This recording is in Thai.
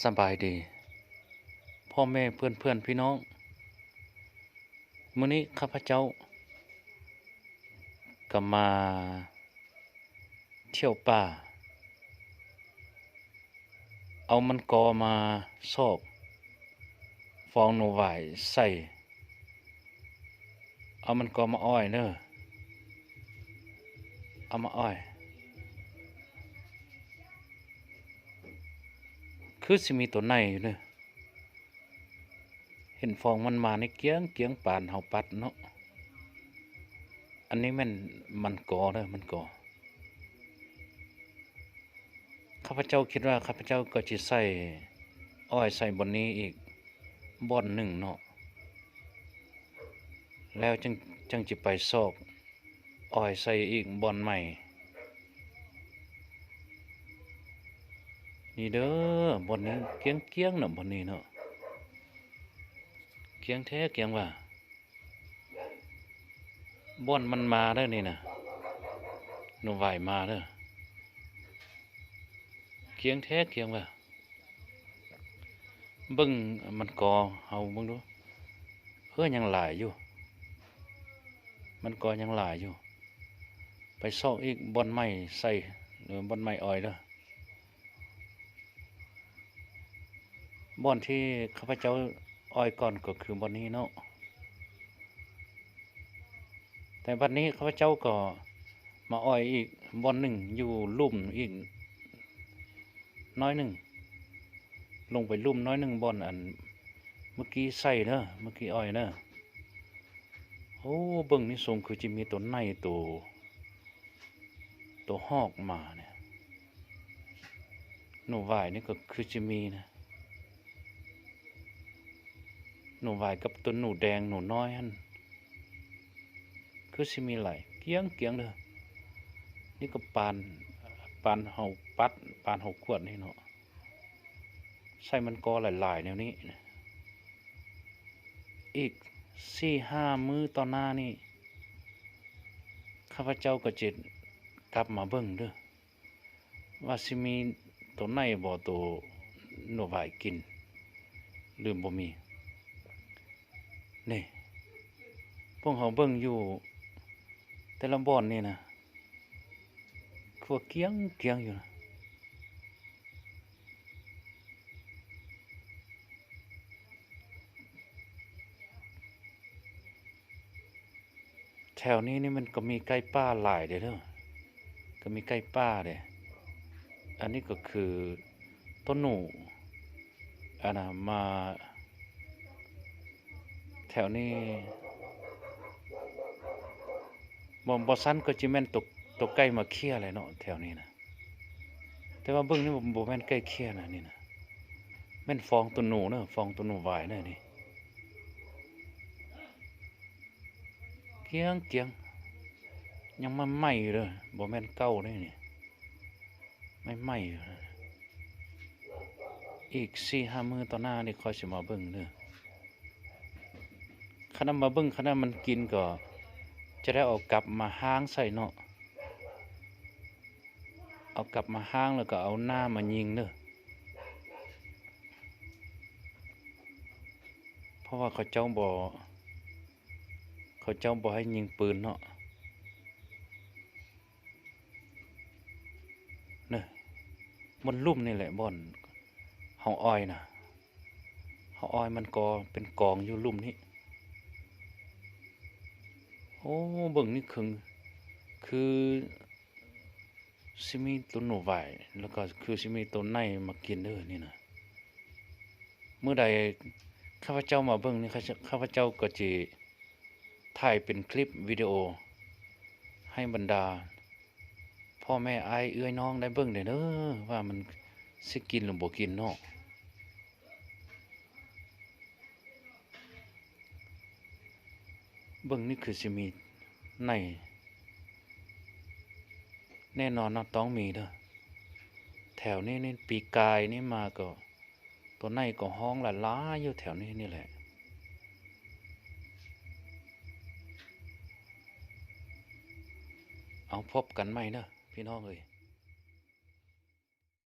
สบายดี พ่อแม่เพื่อนเพื่อนพี่น้องมื้อนี้ข้าพเจ้าก็มาเที่ยวป่า เอามันกอมาซอกฟองโนหวใส่ เอามันกอมาอ้อยเนอะเอามาอ้อย คือสิมีตัวในอยู่เนอเห็นฟองมันมาในเกียงเกียงปานเฮาปัดเนาะ อันนี้แมันมันก่อเด้อมันก่อ ข้าพเจ้าคิดว่าข้าพเจ้าก็จะใส่อ้อยใส่บนนี้อีกบ่อนหนึ่งเนาะ แล้วจึงจึงจะไปซอกอ้อยใส่อีกบ่อนใหม่ นี่เด้อบนนี้เกียงเกียงเนาะบนนี้เนาะเกียงแท้เกียงว่าบ่อนมันมาเด้อนี่นะหนูไหวมาเด้อเกียงแท้เกียงว่าบิ่งมันกอเฮาบิ่งดูเฮ้ยยังหลายอยู่ มันกอยังหลายอยู่ ไปซอกอีกบ่อนไม้ใส่หรือบ่อนไม้อ้อยเด้อ บ่อนที่ข้าพเจ้าอ้อยก่อนก็คือบ่อนนี้เนาะแต่บัดนี้ข้าพเจ้าก็มาอ้อยอีกบ่อนหนึ่งอยู่ลุ่มอีกน้อยหนึ่งลงไปลุ่มน้อยหนึ่งบ่อนอัน เมื่อกี้ใส่เนอะเมื่อกี้อ้อยเนอะโอ้เบิ่งนี่ทรงคือจะมีตัวในตัวตัวหอกมาเนี่ยหนูหวายนี่ก็คือจะมีนะ หนูหวายกับตัวหนูแดงหนูน้อยฮันคือสิมีไหลายเกียงเกียงเด้อนี่ก็ปานปานเฮาปัดปานเฮาขวดนี่เนาะใส่มันกอหลายๆแนวนี้ อีกสี่ห้ามื้อต่อหน้านี่ ข้าพเจ้าก็จิตกลับมาเบิ่งเด้อว่าสิมีตัวไหนบ่ตัวหนูหวายกินหรือบ่มี นี่พวกเขาเบิ่งอยู่ แต่ละบ่อนนี่นะคือว่าเกียงเกียงอยู่นะแถวนี้นี่มันก็มีไก่ป้าหลายเด้อเด้อก็มีไก่ป้าเด้อันนี้ก็คือต้นหนูอันนะมา แถวนี้บ่บ่ซันก็จิแม่นตกตกใกล้มาเคียอะไรเนาะแถวนี้นะแต่ว่าเบิ่งนี่บ่บ่แม่นใกล้เคียนะนี่นะแม่นฟองตัวหนูเนาะฟองตัวหนูหวายเนาะนี่เกียงเกียงยังมาใหม่อยู่เลยบ่แม่นเก่าเด้นี่ไม่ใหม่อยู่นะอีก4-5มื้อต่อหน้านี่ค่อยสิมาเบิ่งเด้อ คณะมาเบิ่งคณะมันกินก็จะได้เอากลับมาห้างใส่เนาะเอากลับมาห้างแล้วก็เอาหน้ามายิงเนอะเพราะว่าเขาเจ้าบ่เขาเจ้าบ่ให้ยิงปืนเนาะเนอะมันลุ่มนี่แหละบ่อนเฮาอ้อยนะเฮาอ้อยมันก็เป็นกองอยู่ลุ่มนี้ โอ้เบิ่งนี่คือคือสิมีตัวหนูไหวแล้วก็คือสิมีตัวในมากินเด้อนี่นะเมื่อใดข้าพเจ้ามาเบิ่งนี่ข้าข้าพเจ้าก็จะถ่ายเป็นคลิปวิดีโอ ให้บรรดา พ่อแม่ไอเอื้อยน้องได้เบิ่งได้เด้อว่ามันสิกินหรือบ่กินเนาะ เบิ่งนี่คือสิมีในแน่นอนนะต้องมีเด้อแถวนี้นี่ปีกายนี่มาก็ ตัวในก็ห้องละล้าอยู่แถวนี้นี่แหละเอาพบกันไหมเด้อพี่น้องเอ้ย